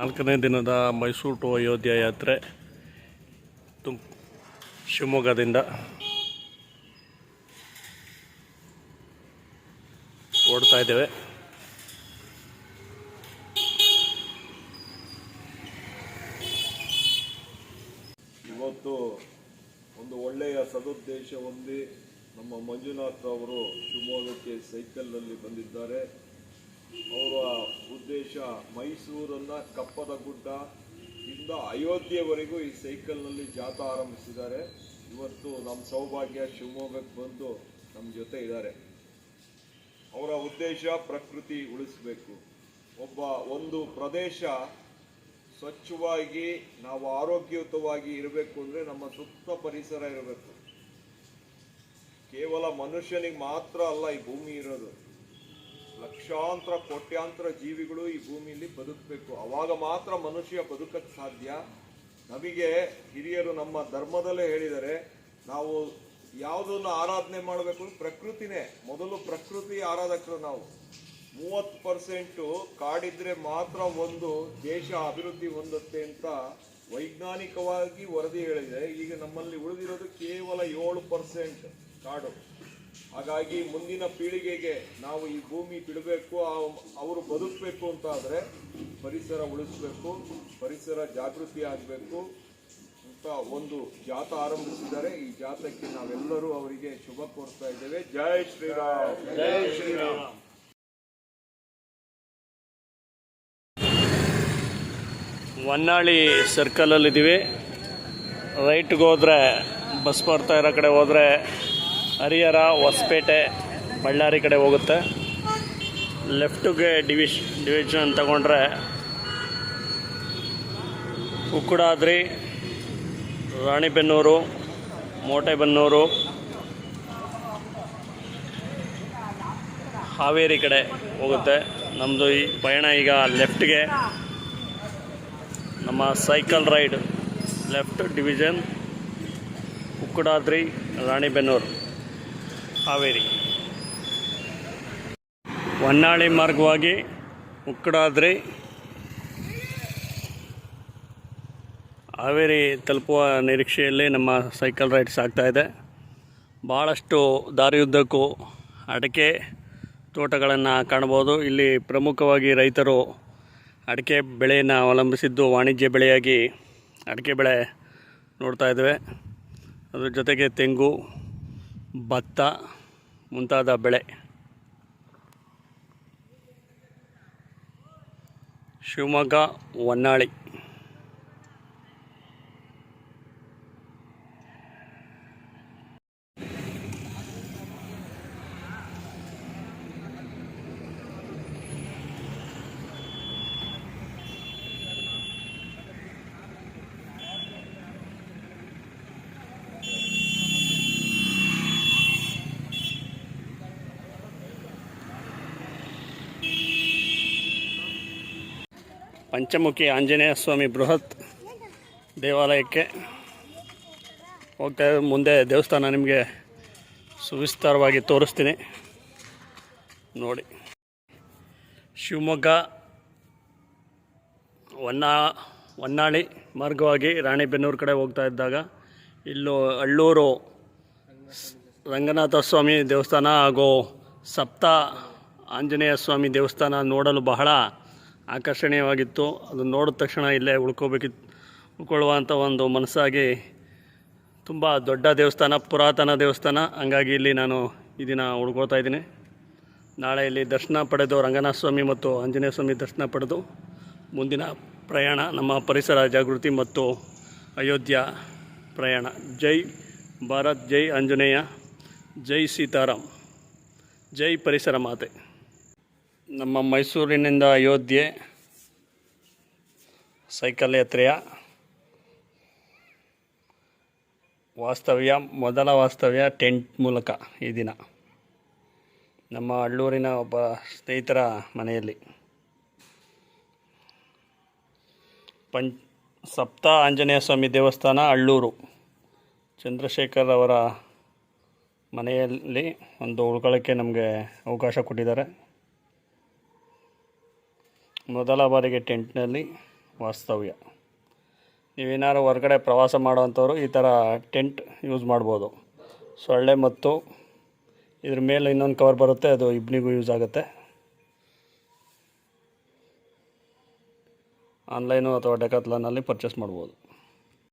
ನಾಲ್ಕನೇ ದಿನದ ಮೈಸೂರು ಟು ಅಯೋಧ್ಯೆ ಯಾತ್ರೆ ತುಮ್ ಶಿವಮೊಗ್ಗದಿಂದ. ಓಡ್ತಾ ಇದ್ದೇವೆ. ಇವತ್ತು ಒಂದು ಒಳ್ಳೆಯ ಸದುದ್ದೇಶ ಹೊಂದಿ ನಮ್ಮ ಮಂಜುನಾಥ್ ಅವರು ಶಿವಮೊಗ್ಗಕ್ಕೆ ಸೈಕಲ್ನಲ್ಲಿ ಬಂದಿದ್ದಾರೆ. ಅವರ ಉದ್ದೇಶ ಮೈಸೂರನ್ನು ಕಪ್ಪದ ಗುಡ್ಡ ಇಂದ ಅಯೋಧ್ಯೆವರೆಗೂ ಈ ಸೈಕಲ್ನಲ್ಲಿ ಜಾಥಾ ಆರಂಭಿಸಿದ್ದಾರೆ. ಇವತ್ತು ನಮ್ಮ ಸೌಭಾಗ್ಯ ಶಿವಮೊಗ್ಗಕ್ಕೆ ಬಂದು ನಮ್ಮ ಜೊತೆ ಇದ್ದಾರೆ. ಅವರ ಉದ್ದೇಶ ಪ್ರಕೃತಿ ಉಳಿಸಬೇಕು. ಒಬ್ಬ ಒಂದು ಪ್ರದೇಶ ಸ್ವಚ್ಛವಾಗಿ ನಾವು ಆರೋಗ್ಯಯುತವಾಗಿ ಇರಬೇಕು ಅಂದರೆ ನಮ್ಮ ಸುತ್ತ ಪರಿಸರ ಇರಬೇಕು. ಕೇವಲ ಮನುಷ್ಯನಿಗೆ ಮಾತ್ರ ಅಲ್ಲ, ಈ ಭೂಮಿ ಇರೋದು. ಲಕ್ಷಾಂತರ, ಕೋಟ್ಯಾಂತರ ಜೀವಿಗಳು ಈ ಭೂಮಿಯಲ್ಲಿ ಬದುಕಬೇಕು. ಅವಾಗ ಮಾತ್ರ ಮನುಷ್ಯ ಬದುಕಕ್ಕೆ ಸಾಧ್ಯ. ನಮಗೆ ಹಿರಿಯರು ನಮ್ಮ ಧರ್ಮದಲ್ಲೇ ಹೇಳಿದರೆ, ನಾವು ಯಾವುದನ್ನು ಆರಾಧನೆ ಮಾಡಬೇಕು? ಪ್ರಕೃತಿನೇ. ಮೊದಲು ಪ್ರಕೃತಿ ಆರಾಧಕರು ನಾವು. ಮೂವತ್ತು ಪರ್ಸೆಂಟು ಕಾಡಿದ್ರೆ ಮಾತ್ರ ಒಂದು ದೇಶ ಅಭಿವೃದ್ಧಿ ಹೊಂದುತ್ತೆ ಅಂತ ವೈಜ್ಞಾನಿಕವಾಗಿ ವರದಿ ಹೇಳಿದೆ. ಈಗ ನಮ್ಮಲ್ಲಿ ಉಳಿದಿರೋದು ಕೇವಲ ಏಳು ಪರ್ಸೆಂಟ್ ಕಾಡು. ಹಾಗಾಗಿ ಮುಂದಿನ ಪೀಳಿಗೆಗೆ ನಾವು ಈ ಭೂಮಿ ಬಿಡಬೇಕು ಅವರು ಬದುಕಬೇಕು ಅಂತ ಆದರೆ ಪರಿಸರ ಉಳಿಸಬೇಕು ಪರಿಸರ ಜಾಗೃತಿ ಆಗಬೇಕು ಅಂತ ಒಂದು ಜಾಥಾ ಆರಂಭಿಸಿದ್ದಾರೆ. ಈ ಜಾಥಕ್ಕೆ ನಾವೆಲ್ಲರೂ ಅವರಿಗೆ ಶುಭ ಕೋರ್ತಾ ಇದ್ದೇವೆ. ಜಯ ಶ್ರೀರಾಮ್. ಜಯ ಶ್ರೀರಾಮ್. ಹೊನ್ನಾಳಿ ಸರ್ಕಲಲ್ಲಿದ್ದೀವಿ ರೈಟ್ಗೆ ಹೋದರೆ ಬಸ್ ಬರ್ತಾ ಇರೋ ಕಡೆ ಹೋದರೆ ಹರಿಹರ, ಹೊಸಪೇಟೆ, ಬಳ್ಳಾರಿ ಕಡೆ ಹೋಗುತ್ತೆ. ಲೆಫ್ಟಿಗೆ ಡಿವಿಶ್ ಡಿವಿಷನ್ ತಗೊಂಡ್ರೆ ಉಕ್ಕುಡಾದ್ರಿ, ರಾಣಿಬೆನ್ನೂರು, ಮೋಟೆಬೆನ್ನೂರು, ಹಾವೇರಿ ಕಡೆ ಹೋಗುತ್ತೆ. ನಮ್ಮದು ಈ ಪಯಣ ಈಗ ಲೆಫ್ಟ್ಗೆ ನಮ್ಮ cycle ride left division Ukkadadri, Ranebennur. Haveri. Honnali ಮಾರ್ಗವಾಗಿ ಉಕ್ಕಡಾದ್ರಿ ಹಾವೇರಿ ತಲುಪುವ ನಿರೀಕ್ಷೆಯಲ್ಲಿ ನಮ್ಮ ಸೈಕಲ್ ರೈಡ್ಸ್ ಆಗ್ತಾಯಿದೆ ಭಾಳಷ್ಟು ದಾರಿಯುದ್ದಕ್ಕೂ ಅಡಿಕೆ ತೋಟಗಳನ್ನು ಕಾಣ್ಬೋದು ಇಲ್ಲಿ ಪ್ರಮುಖವಾಗಿ ರೈತರು ಅಡಿಕೆ ಬೆಳೆಯನ್ನು ಅವಲಂಬಿಸಿದ್ದು ವಾಣಿಜ್ಯ ಬೆಳೆಯಾಗಿ ಅಡಿಕೆ ಬೆಳೆ ನೋಡ್ತಾ ಇದ್ದೇವೆ. ಅದ್ರ ಜೊತೆಗೆ ತೆಂಗು ಭತ್ತ ಮುಂತಾದ ಬೆಳೆ. ಶಿವಮೊಗ್ಗ ಹೊನ್ನಾಳಿ. ಪಂಚಮುಖಿ ಆಂಜನೇಯ ಸ್ವಾಮಿ ಬೃಹತ್ ದೇವಾಲಯಕ್ಕೆ ಹೋಗ್ತಾ. ಮುಂದೆ ದೇವಸ್ಥಾನ ನಿಮಗೆ ಸುವಿಸ್ತಾರವಾಗಿ ತೋರಿಸ್ತೀನಿ ನೋಡಿ ಶಿವಮೊಗ್ಗ, ಹೊನ್ನಾ, ಹೊನ್ನಾಳಿ ಮಾರ್ಗವಾಗಿ ರಾಣಿಬೆನ್ನೂರು ಕಡೆ ಹೋಗ್ತಾ ಇದ್ದಾಗ ಇಲ್ಲೂ ಅಳ್ಳೂರು ರಂಗನಾಥ ಸ್ವಾಮಿ ದೇವಸ್ಥಾನ ಹಾಗೂ ಸಪ್ತ ಆಂಜನೇಯ ಸ್ವಾಮಿ ದೇವಸ್ಥಾನ ನೋಡಲು ಬಹಳ ಆಕರ್ಷಣೀಯವಾಗಿತ್ತು. ಅದು ನೋಡಿದ ತಕ್ಷಣ ಇಲ್ಲೇ ಉಳ್ಕೋಬೇಕಿತ್ತು ಉಳ್ಕೊಳ್ಳುವಂಥ ಒಂದು ಮನಸ್ಸಾಗಿ ತುಂಬ ದೊಡ್ಡ ದೇವಸ್ಥಾನ, ಪುರಾತನ ದೇವಸ್ಥಾನ. ಹಂಗಾಗಿ ಇಲ್ಲಿ ನಾನು ಈ ದಿನ ಉಳ್ಕೊಳ್ತಾ ಇದ್ದೀನಿ. ನಾಳೆ ಇಲ್ಲಿ ದರ್ಶನ ಪಡೆದು ರಂಗನಾಥ ಸ್ವಾಮಿ ಮತ್ತು ಆಂಜನೇಯ ಸ್ವಾಮಿ ದರ್ಶನ ಪಡೆದು ಮುಂದಿನ ಪ್ರಯಾಣ, ನಮ್ಮ ಪರಿಸರ ಜಾಗೃತಿ ಮತ್ತು ಅಯೋಧ್ಯ ಪ್ರಯಾಣ. ಜೈ ಭಾರತ್, ಜೈ ಆಂಜನೇಯ, ಜೈ ಸೀತಾರಾಮ್, ಜೈ ಪರಿಸರ ಮಾತೆ. ನಮ್ಮ ಮೈಸೂರಿನಿಂದ ಅಯೋಧ್ಯೆ, ಸೈಕಲ್ ಯಾತ್ರೆಯ ವಾಸ್ತವ್ಯ, ಮೊದಲ ವಾಸ್ತವ್ಯ ಟೆಂಟ್ ಮೂಲಕ ಈ ದಿನ. ನಮ್ಮ ಅಳ್ಳೂರಿನ ಒಬ್ಬ ಸ್ನೇಹಿತರ ಮನೆಯಲ್ಲಿ. ಪಂಚ್ ಸಪ್ತ ಆಂಜನೇಯ ಸ್ವಾಮಿ ದೇವಸ್ಥಾನ, ಅಳ್ಳೂರು. ಚಂದ್ರಶೇಖರ್ ಅವರ ಮನೆಯಲ್ಲಿ ಒಂದು ಉಳ್ಕೊಳ್ಳೋಕ್ಕೆ ನಮಗೆ ಅವಕಾಶ ಕೊಟ್ಟಿದ್ದಾರೆ. ಮೊದಲ ಬಾರಿಗೆ ಟೆಂಟ್ನಲ್ಲಿ ವಾಸ್ತವ್ಯ. ನೀವೇನಾದ್ರು ಹೊರಗಡೆ ಪ್ರವಾಸ ಮಾಡುವಂಥವ್ರು ಈ ಥರ ಟೆಂಟ್ ಯೂಸ್ ಮಾಡ್ಬೋದು. ಸೊಳ್ಳೆ ಮತ್ತು ಇದ್ರ ಮೇಲೆ ಇನ್ನೊಂದು ಕವರ್ ಬರುತ್ತೆ, ಅದು ಇಬ್ನಿಗೂ ಯೂಸ್ ಆಗುತ್ತೆ. ಆನ್ಲೈನು ಅಥವಾ ಡೆಕಾತ್ಲಾನಲ್ಲಿ ಪರ್ಚೇಸ್ ಮಾಡ್ಬೋದು.